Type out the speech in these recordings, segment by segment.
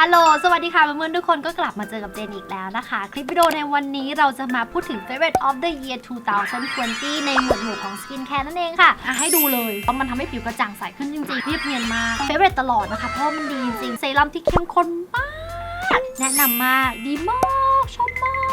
ฮัลโหล สวัสดีค่ะเพื่อนๆทุกคนก็กลับมาเจอกับเจนอีกแล้วนะคะ คลิปวิดีโอในวันนี้เราจะมาพูดถึง favorite of the year 2020 ในหมวดหมู่ของ skin care นั่นเองค่ะอะ ให้ดูเลยเพราะมันทำให้ผิวกระจ่างใสขึ้นจริงๆเรียบเนียนมาก favorite ตลอดนะคะ เพราะว่ามันดีจริงๆ เซรั่มที่เข้มข้นมาก แนะนำมาก ดีมาก ชอบมาก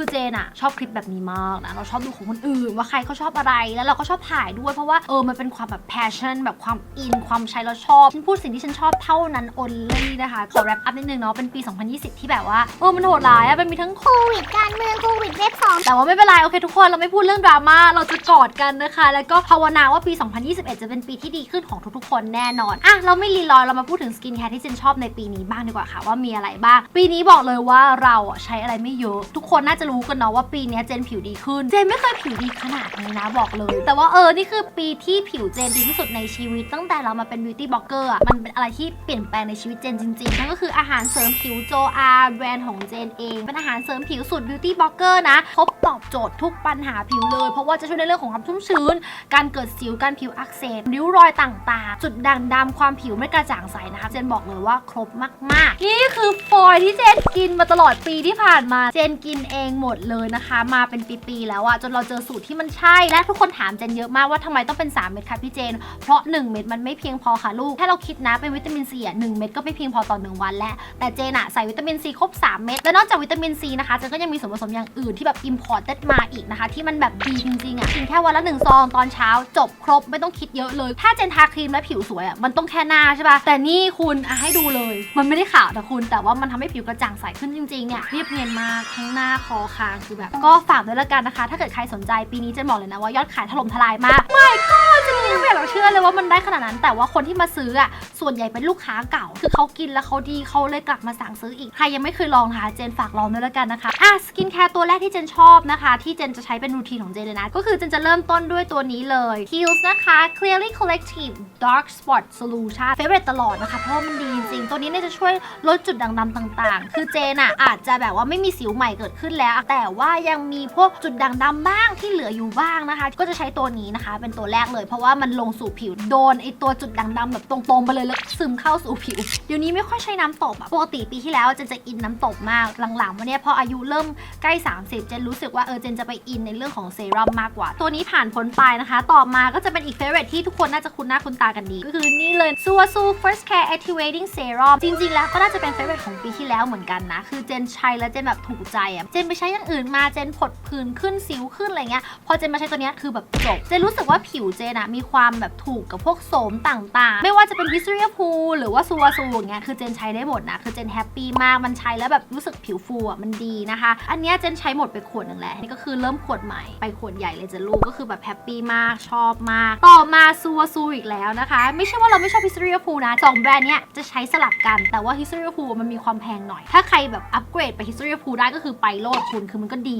คือเจนอะชอบคลิปแบบนี้มากนะเราชอบดูของคนอื่นว่าใครเขาชอบอะไรแล้วเราก็ชอบถ่ายด้วยเพราะว่าเออมันเป็นความแบบ passion แบบความอินความใช้แล้วชอบฉันพูดสิ่งที่ฉันชอบเท่านั้น only นะคะขอ wrap up นิดนึงเนาะเป็นปี 2020 ที่แบบว่าเออมันโหดร้ายอะมันมีทั้งโควิดการเมืองโควิดเวฟสองแต่ว่าไม่เป็นไรโอเคทุกคนเราไม่พูดเรื่องดราม่าเราจะกอดกันนะคะ แล้วก็ภาวนาว่าปี 2021 จะเป็นปีที่ดีขึ้นของทุกๆ คนแน่นอนอะเราไม่รีรอเรามาพูดถึงสกินแคร์ที่เจนชอบในปีนี้บ้างดีกว่าค่ะว่ามีอะไรบ้าง ปีนี้บอกเลยว่าเราใช้อะไรไม่เยอะทุกคนน่าจะรู้กันเนาะว่าปีนี้เจนผิวดีขึ้น เจนไม่เคยผิวดีขนาดนี้นะบอกเลย แต่ว่าเออ นี่คือปีที่ผิวเจนดีที่สุดในชีวิต ตั้งแต่เรามาเป็นบิวตี้บล็อกเกอร์อะ มันเป็นอะไรที่เปลี่ยนแปลงในชีวิตเจนจริงๆ นั่นก็คืออาหารเสริมผิวโจอาแบรนด์ของเจนเอง เป็นอาหารเสริมผิวสูตรบิวตี้บล็อกเกอร์นะครบตอบโจทย์ทุกปัญหาผิวเลย เพราะว่าจะช่วยในเรื่องของความชุ่มชื้น การเกิดสิว การผิวอักเสบ ริ้วรอยต่างๆ จุดด่างดำความผิวไม่กระจ่างใสนะคะ เจนบอกเลยว่าครบมากๆ นี่คือฟอยที่เจนกินมาตลอดปีที่ผ่านมา เจนกินเองหมดเลยนะคะ มาเป็นปีๆแล้วอะจนเราเจอสูตรที่มันใช่และทุกคนถามเจนเยอะมากว่าทำไมต้องเป็น 3 เม็ดคะพี่เจน เพราะ 1 เม็ดมันไม่เพียงพอค่ะลูก ถ้าเราคิดนะเป็นวิตามินซีอะหนึ่งเม็ดก็ไม่เพียงพอต่อ1วันแล้ว แต่เจนอะใส่วิตามินซีครบ 3 เม็ดและนอกจากวิตามินซีนะคะเจนก็ยังมีส่วนผสมอย่างอื่นที่แบบ imported มาอีกนะคะ ที่มันแบบดีจริงๆอะกินแค่วันละหนึ่งซองตอนเช้าจบครบไม่ต้องคิดเยอะเลย ถ้าเจนทาครีมและผิวสวยอะมันต้องแค่หน้าใช่ปะแต่นี่คุณอะให้ดูเลย มันไม่ได้ขาวแต่คุณ แต่ว่ามันทำให้ผิวกระจ่างใสขึ้นจริงๆเนี่ยเรียบเนียนมากทั้งหน้าคอคางคือแบบก็ฝากด้วยละกันนะคะ ถ้าเกิดใครสนใจปีนี้เจนบอกเลยนะว่ายอดขายถล่มทลายมากไม่ก็จะไม่อยากเชื่อเลยว่ามันได้ขนาดนั้น แต่ว่าคนที่มาซื้ออะส่วนใหญ่เป็นลูกค้าเก่า คือเขากินแล้วเขาดีเขาเลยกลับมาสั่งซื้ออีก ใครยังไม่เคยลองนะคะเจนฝากลองด้วยและกันนะคะอะสกินแคร์ตัวแรกที่เจนชอบนะคะ ที่เจนจะใช้เป็นรูทีนของเจนเลยนะ ก็คือเจนจะเริ่มต้นด้วยตัวนี้เลย Kiehl's นะคะ Clearly Collective Dark Spot Solution favorite ตลอดนะคะ เพราะมันดีจริงๆ ตัวนี้เนี่ยจะช่วยลดจุดด่างดำต่างๆ คือเจนอะอาจจะแบบว่าไม่มีสิวใหม่เกิดขึ้นแล้ว แต่ว่ายังมีพวกจุดด่างดำบ้างที่เหลืออยู่บ้างนะคะ ก็จะใช้ตัวนี้นะคะ เป็นตัวแรกเลยเพราะว่ามันลงสู่ผิวโดนไอตัวจุดด่างดำแบบตรงๆไปเลยแล้วซึมเข้าสู่ผิว เดี๋ยวนี้ไม่ค่อยใช้น้ำตบอะปกติปีที่แล้วเจนจะอินน้ำตบมากหลังๆมาเนี่ยพออายุเริ่มใกล้ 30 เจนรู้สึกว่าเออเจนจะไปอินในเรื่องของเซรั่มมากกว่า ตัวนี้ผ่านพ้นไปนะคะ ต่อมาก็จะเป็นอีกเฟเวอร์ที่ทุกคนน่าจะคุ้นหน้าคุ้นตากันดี ก็คือนี่เลยซูวาซู first care activating serum จริงๆ แล้วก็น่าจะเป็นเฟเวอร์ของปีที่แล้วเหมือนกันนะ คือเจนใช้แล้วเจนแบบถูกใจอะเจนไปใช้อย่างอื่นมาเจนผดผื่นขึ้นสิวขึ้นอะไรเงี้ยพอเจนมาใช้ตัวนี้คือแบบจบเจนรู้สึกว่าผิวเจนะมีความแบบถูกกับพวกโสมต่างๆ ไม่ว่าจะเป็นวิสเรียพูหรือว่าซูวซูอย่างเงี้ยคือเจนใช้ได้หมดนะ คือเจนแฮปปี้มากมันใช้แล้วแบบรู้สึกผิวฟูอะมันดีนะคะ อันเนี้ยเจนใช้หมดไปขวดหนึ่งแล้วนี่ก็คือเริ่มขวดใหม่ไปขวดใหญ่เลยจะลูกก็คือแบบแฮปปี้มากชอบมาก ต่อมาซูวซูอีกแล้วนะคะ ไม่ใช่ว่าเราไม่ชอบฮิสเรียพูนะสองแบรนด์เนี้ยจะใช้สลับกันแต่ว่าฮิสเรียพูมันมีความแพงหน่อย ถ้าใครแบบอัปเกรดไปฮิสเรียพูได้ก็คือไปโลดคุณคือมันก็ดี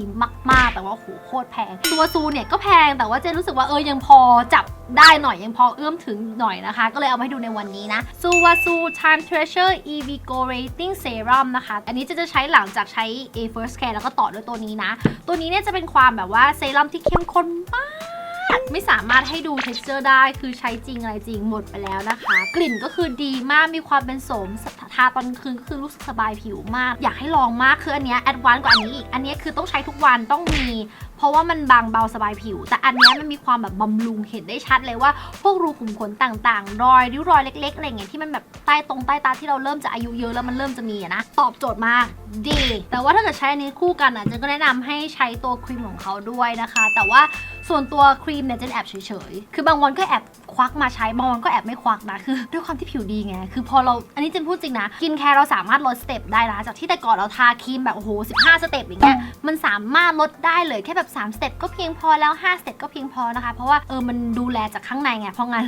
มากๆ แต่ว่าโหโคตรแพงซูวซูเนี่ยก็แพงแต่ว่าเจนรู้สึกว่าเออยังพอจับได้หน่อยยังพอเอื้อมถึงหน่อยนะคะ ก็เลยเอามาให้ดูในวันนี้นะซูวาซู Time Treasure Evigorating Serum นะคะ อันนี้จะจะใช้หลังจากใช้ A First Care แล้วก็ต่อด้วยตัวนี้นะ ตัวนี้เนี่ยจะเป็นความแบบว่าเซรั่มที่เข้มข้นมาก ไม่สามารถให้ดู texture ได้คือใช้จริงอะไรจริงหมดไปแล้วนะคะ กลิ่นก็คือดีมากมีความเป็นโสมทาตอนคืนก็คือรู้สึกสบายผิวมาก อยากให้ลองมากคืออันเนี้ยแอดวานซ์กว่าอันนี้อีกอันเนี้ยคือต้องใช้ทุกวันต้องมี เพราะว่ามันบางเบาสบายผิว แต่อันเนี้ยมันมีความแบบบำรุงเห็นได้ชัดเลยว่า พวกรูขุมขนต่างๆ รอยริ้วรอยเล็กๆอะไรเงี้ยที่มันแบบใต้ตรงใต้ตาที่เราเริ่มจะอายุเยอะแล้วมันเริ่มจะมีนะตอบโจทย์มากดี แต่ว่าถ้าเกิดใช้อันนี้คู่กันอะเจนก็แนะนำให้ใช้ตัวครีมของเขาด้วยนะคะ แต่ว่าส่วนตัวครีมเนี่ยเจนแอบเฉยๆ คือบางวันก็แอบควักมาใช้บางวันก็แอบไม่ควักนะ คือด้วยความที่ผิวดีไง คือพอเรา อันนี้เจนพูดจริงนะ กินแคร์เราสามารถลดสเต็ปได้นะ จากที่แต่ก่อนเราทาครีมแบบโอ้โห15 สเต็ปอย่างเงี้ย มันสามารถลดได้เลยแค่แบบ 3 สเต็ปก็เพียงพอแล้ว 5 สเต็ปก็เพียงพอนะคะ เพราะว่าเออ มันดูแลจากข้างในไง เพราะงั้น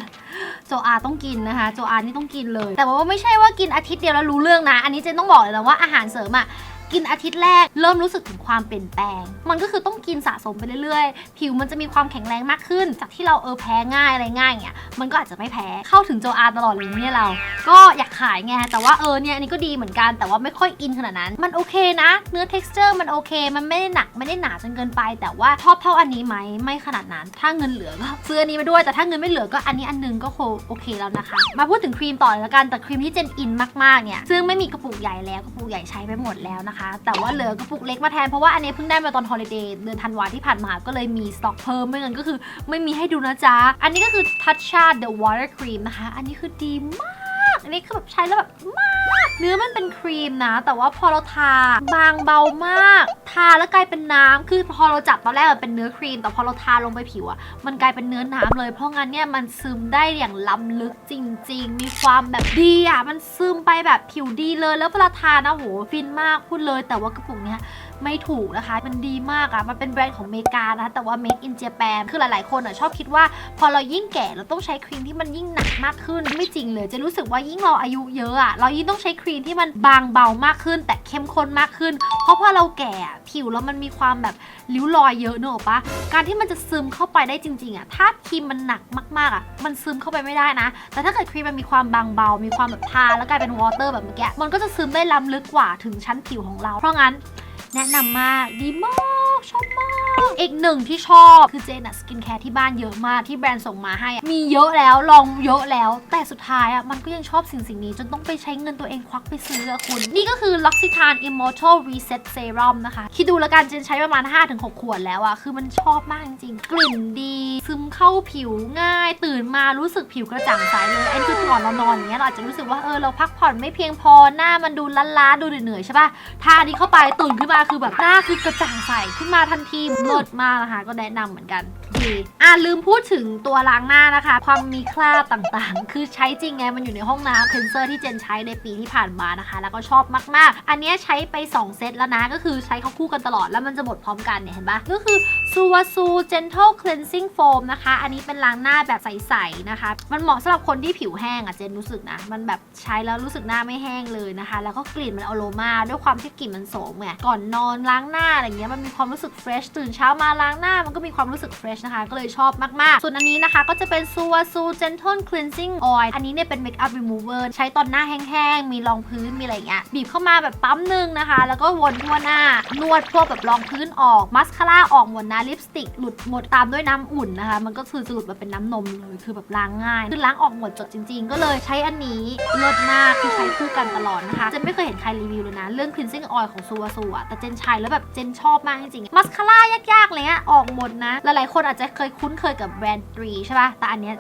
โจอาต้องกินนะคะ โจอานี่ต้องกินเลย แต่ว่าไม่ใช่ว่ากินอาทิตย์เดียวแล้วรู้เรื่องนะ อันนี้เจนต้องบอกเลยนะว่าอาหารเสริมอะ กินอาทิตย์แรกเริ่มรู้สึกถึงความเปลี่ยนแปลง มันก็คือต้องกินสะสมไปเรื่อยๆ ผิวมันจะมีความแข็งแรงมากขึ้น จากที่เราเออแพ้ง่ายอะไรง่ายเงี้ยมันก็อาจจะไม่แพ้เข้าถึงโจอาตลอดเลยเนี่ยเรา ก็อยากขายไงแต่ว่าเออเนี่ยอันนี้ก็ดีเหมือนกันแต่ว่าไม่ค่อยอินขนาดนั้น มันโอเคนะ เนื้อ texture มันโอเค มันไม่ได้หนักไม่ได้หนาจนเกินไป แต่ว่าชอบเท่าอันนี้ไหมไม่ขนาดนั้น ถ้าเงินเหลือก็ซื้ออันนี้มาด้วยแต่ถ้าเงินไม่เหลือก็อันนี้อันหนึงก็โอเคแล้วนะคะ มาพูดถึงครีมต่อเลยละกันแต่ครีมที่เจนอินมากๆเนี่ยซึ่งไม่มีกระปุกใหญ่แล้วกระปุกใหญ่ใช้ไปหมดแล้วนะคะแต่ว่าเหลือกระปุกเล็กมาแทน เพราะว่าอันนี้เพิ่งได้มาตอนฮอลิเดย์เดือนธันวาที่ผ่านมาก็เลยมีสต็อกเพิ่มไม่งั้นก็คือไม่มีให้ดูนะจ๊ะ อันนี้ก็คือ Tatcha The Water Cream นะคะ อันนี้คือดีมาก อันนี้คือแบบใช้แล้วแบบมาก เนื้อมันเป็นครีมนะ แต่ว่าพอเราทาบางเบามาก ทาแล้วกลายเป็นน้ำคือพอเราจับตอนแรกมันเป็นเนื้อครีม แต่พอเราทาลงไปผิวอะมันกลายเป็นเนื้อน้ำเลย เพราะงั้นเนี่ยมันซึมได้อย่างล้ำลึกจริง ๆ มีความแบบดีอะมันซึมไปแบบผิวดีเลย แล้วเวลาทานะโหฟินมากพูดเลย แต่ว่ากระปุกเนี้ยไม่ถูกนะคะ มันดีมากอะมันเป็นแบรนด์ของอเมริกานะคะแต่ว่า make in Japan คือหลายๆ คนอะชอบคิดว่า พอเรายิ่งแก่เราต้องใช้ครีมที่มันยิ่งหนักมากขึ้น ไม่จริงเลย จะรู้สึกว่ายิ่งเราอายุเยอะอะเรายิ่งต้องใช้ครีมที่มันบางเบามากขึ้น แต่เข้มข้นมากขึ้น เพราะพอเราแก่ผิวแล้วมันมีความแบบริ้วรอยเยอะเนอะปะการที่มันจะซึมเข้าไปได้จริง ๆอะถ้าครีมมันหนักมากๆอะมันซึมเข้าไปไม่ได้นะ แต่ถ้าเกิดครีมมันมีความบางเบา มีความแบบทาแล้วกลายเป็นวอเตอร์แบบเมื่อกี้มันก็จะซึมได้ล้ำลึกกว่าถึงชั้นผิวของเรา เพราะงั้น แนะนำมากดีมากชอบมาก อีกหนึ่งที่ชอบคือเจนอะสกินแคร์ที่บ้านเยอะมากที่แบรนด์ส่งมาให้อะมีเยอะแล้วลองเยอะแล้ว แต่สุดท้ายอะมันก็ยังชอบสิ่งสิ่งนี้ จนต้องไปใช้เงินตัวเองควักไปซื้ออะคุณ นี่ก็คือ L'Occitane Immortal Reset Serum นะคะ คิดดูแล้วกันเจนใช้ประมาณ 5-6 ขวดแล้วอะคือมันชอบมากจริงๆกลิ่นดี ซึมเข้าผิวง่าย ตื่นมารู้สึกผิวกระจ่างใสเลยไอ้คือก่อนเรานอนอย่างเงี้ยเราอาจจะรู้สึกว่าเออเราพักผ่อนไม่เพียงพอหน้ามันดูล้าๆดูเหนื่อยๆใช่ปะทานี้เข้าไปตื่นขึ้นมาคือแบบหน้าคือกระจ่างใสขึ้นมาทันทีเลิศมากนะคะ ก็แนะนำเหมือนกัน ดีอะลืมพูดถึงตัวล้างหน้านะคะ ความมีคราบต่างๆ คือใช้จริงไงมันอยู่ในห้องน้ำเพนเซอร์ที่เจนใช้ในปีที่ผ่านมานะคะ แล้วก็ชอบมากๆ อันนี้ใช้ไป 2 เซตแล้วนะ ก็คือใช้เขาคู่กันตลอดแล้วมันจะหมดพร้อมกันเนี่ยเห็นปะก็คือ s u w a s u Gentle Cleansing Foam นะคะ อันนี้เป็นล้างหน้าแบบใสๆนะคะ มันเหมาะสำหรับคนที่ผิวแห้งอะเจนรู้สึกนะ มันแบบใช้แล้วรู้สึกหน้าไม่แห้งเลยนะคะ แล้วก็กลิ่นมันอโรมาด้วยความที่กลิ่นมันโสมไงก่อนนอนล้างหน้าอะไรเงี้ยมันมีความรู้สึกเฟรชตื่นเช้ามาล้างหน้ามันก็มีความรู้สึกเฟรชนะคะ ก็เลยชอบมากๆ ส่วนอันนี้นะคะ ก็จะเป็น s u w a s u Gentle Cleansing Oil อันนี้เนี่ยเป็น Makeup Remover ใช้ตอนหน้าแห้งๆ มีรองพื้นมีอะไรเงี้ยบีบเข้ามาแบบปั๊มหนึ่งนะคะ แล้วก็วนทั่วหน้านวดพวกแบบรองพื้นออกมัสคาร่าออกหมดนะลิปสติกหลุดหมดตามด้วยน้ำอุ่นนะคะ มันก็คือจะหลุดมาเป็นน้ำนมเลยคือแบบล้างง่ายคือล้างออกหมดจดจริง ๆ ก็เลยใช้อันนี้เลิศมากคือใช้คู่กันตลอดนะคะเจนไม่เคยเห็นใครรีวิวเลยนะเรื่อง cleansing oil ของซูวาซูอะแต่เจนใช้แล้วแบบเจนชอบมากจริงๆมัสคาร่ายากๆเลยอะออกหมดนะหลายๆคนอาจจะเคยคุ้นเคยกับแบรนด์ตรีใช่ป่ะ แต่อันเนี้ย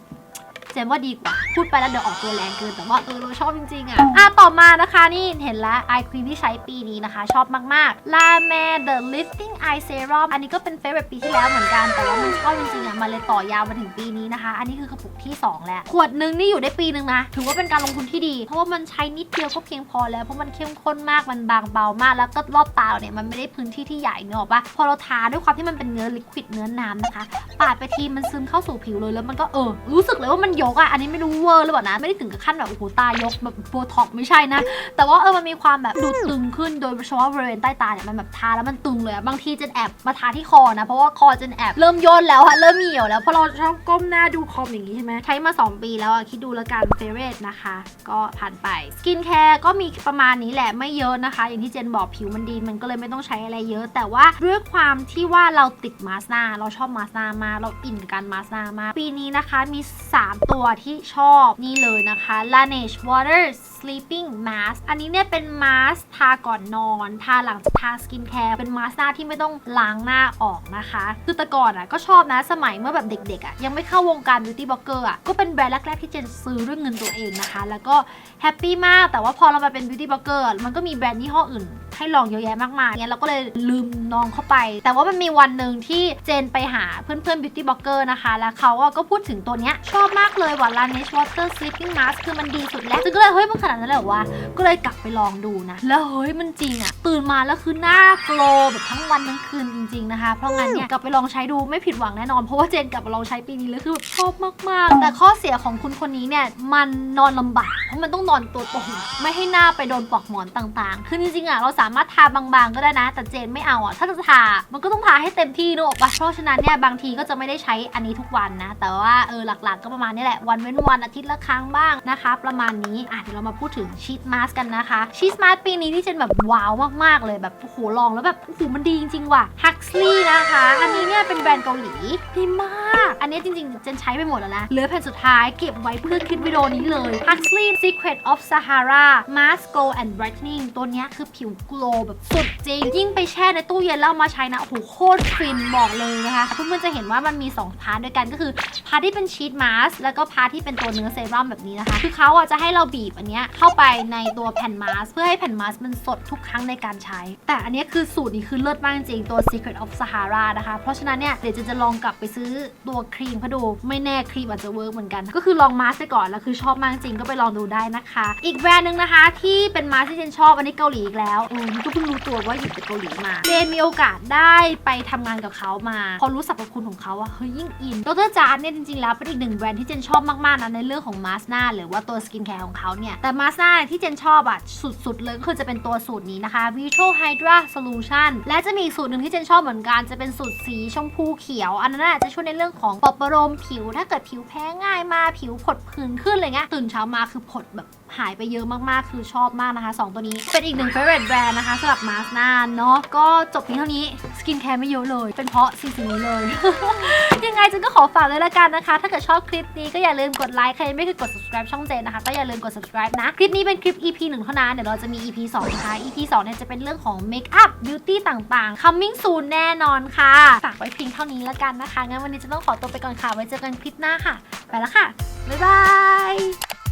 เจนว่าดีกว่า พูดไปแล้วเดี๋ยวออกตัวแรงเกิน แต่ว่าเออเราชอบจริงๆอะ อะ ต่อมานะคะนี่เห็นแล้วไอครีมที่ใช้ปีนี้นะคะ ชอบมากๆ La m e The Lifting Eye Serum อันนี้ก็เป็นเฟ v o r i t e ปีที่แล้วเหมือนกัน แต่ว่ามันชอบจริงๆอะ มันเลยต่อยาวมาถึงปีนี้นะคะ อันนี้คือกระปุกที่ 2 แล้ว ขวดนึงนี่อยู่ได้ปีนึงนะ ถือว่าเป็นการลงทุนที่ดี เพราะว่ามันใช้นิดเดียวก็เพียงพอแล้ว เพราะมันเข้มข้นมาก มันบางเบามาก แล้วก็รอบตาเนี่ยมันไม่ได้พื้นที่ที่ใหญ่เนอะปะพอเราทาด้วยความที่มันเป็นเนื้อลิควิดเนื้อน้ำนะคะ ปาดไปทีมันซึมเข้าสู่ผิวเลยแล้วมันก็เออรู้สึกเลยว่ามันยกอะอันนี้ไม่รู้เวอร์หรือเปล่านะไม่ได้ถึงกับขั้นแบบโอ้โหตายกแบบโบท็อกไม่ใช่นะ แต่ว่าเออมันมีความแบบดูตึงขึ้นโดยเฉพาะบริเวณใต้ตาเนี่ยมันแบบทาแล้วมันตึงเลยอะบางทีเจนแอบมาทาที่คอนะเพราะว่าคอเจนแอบเริ่มย่นแล้วอะเริ่มเหี่ยวแล้วเพราะเราชอบก้มหน้าดูคอมอย่างนี้ใช่ไหมใช้มา 2 ปีแล้วอะคิดดูแล้วกันเฟเรตนะคะ ก็ผ่านไปสกินแคร์ก็มีประมาณนี้แหละไม่เยอะนะคะ อย่างที่เจนบอกผิวมันดีมันก็เลยไม่ต้องใช้อะไรเยอะ แต่ว่าด้วยความที่ว่าเราติดมาสหน้าเราชอบมาสหน้ามากเราอินกับการมาสหน้ามากปีนี้นะคะมี 3 ตัวัวที่ชอบนี่เลยนะคะ Laneige Water Sleeping Mask อันนี้เนี่ยเป็นมาสก์ทาก่อนนอน ทาหลังจากทาสกินแคร์เป็นมาสก์หน้าที่ไม่ต้องล้างหน้าออกนะคะ คือแต่ก่อนอะก็ชอบนะสมัยเมื่อแบบเด็กๆอะยังไม่เข้าวงการ Beauty Blogger อะก็เป็นแบรนด์แรกๆที่เจนซื้อด้วยเงินตัวเองนะคะ แล้วก็แฮปปี้มากแต่ว่าพอเรามาเป็น Beauty Blogger อะมันก็มีแบรนด์ยี่ห้ออื่น ให้ลองเยอะแยะมากมายงั้นเราก็เลยลืมน้องเข้าไป แต่ว่ามันมีวันหนึ่งที่เจนไปหาเพื่อนๆ beauty blogger นะคะ แล้วเขาก็พูดถึงตัวเนี้ยชอบมากเลยว่า Laneige Water Sleeping Mask คือมันดีสุดแล้วจึงก็เลยเฮ้ยมันขนาดนั้นเลยเหรอวะก็เลยกลับไปลองดูนะ แล้วเฮ้ยมันจริงอะตื่นมาแล้วคือหน้าโกลแบบทั้งวันทั้งคืนจริง ๆนะคะ เพราะงั้นเนี่ยกลับไปลองใช้ดูไม่ผิดหวังแน่นอนเพราะว่าเจนกลับมาลองใช้ปีนี้แล้วคือแบบชอบมากๆ แต่ข้อเสียของคุณคนนี้เนี่ยมันนอนลำบากเพราะมันต้องนอนตัวตรงไม่ให้หน้าไปโดนปลอกหมอนต่างๆ คือจริงๆอะเราสามารถทาบางๆก็ได้นะ แต่เจนไม่เอาอะถ้าจะทา มันก็ต้องทาให้เต็มที่นึกออกปะเพราะฉะนั้นเนี่ยบางทีก็จะไม่ได้ใช้อันนี้ทุกวันนะ แต่ว่าเออหลักๆก็ประมาณนี้แหละวันเว้นวันอาทิตย์ละครั้งบ้างนะคะ ประมาณนี้อะเดี๋ยวเรามาพูดถึงชีสมาสกันนะคะชีสมาสปีนี้ที่เจนแบบว้าวมากๆเลยแบบโอ้โหลองแล้วแบบโอ้โหมันดีจริงๆว่ะฮักซี่นะคะ อันนี้เนี่ยเป็นแบรนด์เกาหลีดีมาก อันนี้จริงๆเจนใช้ไปหมดแล้วนะเหลือแผ่นสุดท้ายเก็บไว้เพื่อคลิปวิดีโอนี้เลย Huxley Secret of Sahara Mask Glow and Brightening ตัวนี้คือผิวโลแบบสุดจริง ยิ่งไปแช่ในตู้เย็นแล้วมาใช้นะ โอ้โหโคตรฟินบอกเลยนะคะเพื่อนๆจะเห็นว่ามันมี 2 พาร์ทด้วยกันก็คือ พาร์ทที่เป็นชีทมาสแล้วก็พาร์ทที่เป็นตัวเนื้อเซรั่มแบบนี้นะคะ คือเขาอะจะให้เราบีบอันเนี้ยเข้าไปในตัวแผ่นมาสเพื่อให้แผ่นมาสมันสดทุกครั้งในการใช้ แต่อันนี้คือสูตรนี้คือเลิศมากจริงตัว Secret of Sahara นะคะ เพราะฉะนั้นเนี่ยเดี๋ยวจะจะลองกลับไปซื้อตัวครีมเขาดูไม่แน่ครีมอาจจะเวิร์กเหมือนกัน ก็คือลองมาสไปก่อนแล้วคือชอบมากจริงก็ไปลองดูได้นะคะ อีกแบรนด์หนึ่งนะคะที่เป็นมาสที่เจนชอบอันนี้เกาหลีอีกแล้วเออนี่ก็เพิ่งรู้ตัวว่าอยู่จากเกาหลีมาเจนมีโอกาสได้ไปทำงานกับเขามา พอรู้สรรพคุณของเขาอะเฮ้ยยิ่งอินดรจาร์เนี่ยจริงๆแล้วเป็นอีกหนึ่งแบรนด์ที่เจนชอบมากๆนะในเรื่องของมาสหน้าหรือว่าตัวสกินแคร์ของเขาเนี่ยแต่มาสหน้าที่เจนชอบอะสุดๆเลยก็คือจะเป็นตัวสูตรนี้นะคะ Vitro Hydra Solution และจะมีอีกสูตรหนึ่งที่เจนชอบเหมือนกันจะเป็นสูตรสีชมพูเขียว อันนั้นน่ะจะช่วยในเรื่องของปอบประโลมผิว ถ้าเกิดผิวแพ้ง่ายมาผิวผดผื่นขึ้นอะไรเงี้ยตื่นเช้ามาคือผดแบบหายไปเยอะมากๆ คือชอบมากนะคะ 2 ตัวนี้เป็นอีกหนึ่ง favorite brand นะคะสำหรับมาสหน้าเนาะก็จบเพียงเท่านี้สกินแคร์ไม่เยอะเลย เป็นเพราะสิ่งสิ่งนี้เลย ยังไงเจนก็ขอฝากเลยละกันนะคะ ถ้าเกิดชอบคลิปนี้ก็อย่าลืมกดไลค์ใครยังไม่เคยกด subscribe ช่องเจนนะคะก็อย่าลืมกด subscribe นะ คลิปนี้เป็นคลิป EP 1เท่านั้นเดี๋ยวเราจะมี EP 2นะคะ EP 2เนี่ยจะเป็นเรื่องของ Makeup Beauty ต่างๆ coming soon แน่นอนค่ะฝากไว้เพียงเท่านี้ละกันนะคะงั้นวันนี้จะต้องขอตัวไปก่อนค่ะไว้เจอกันคลิปหน้าค่ะ ไปแล้วค่ะบ๊ายบาย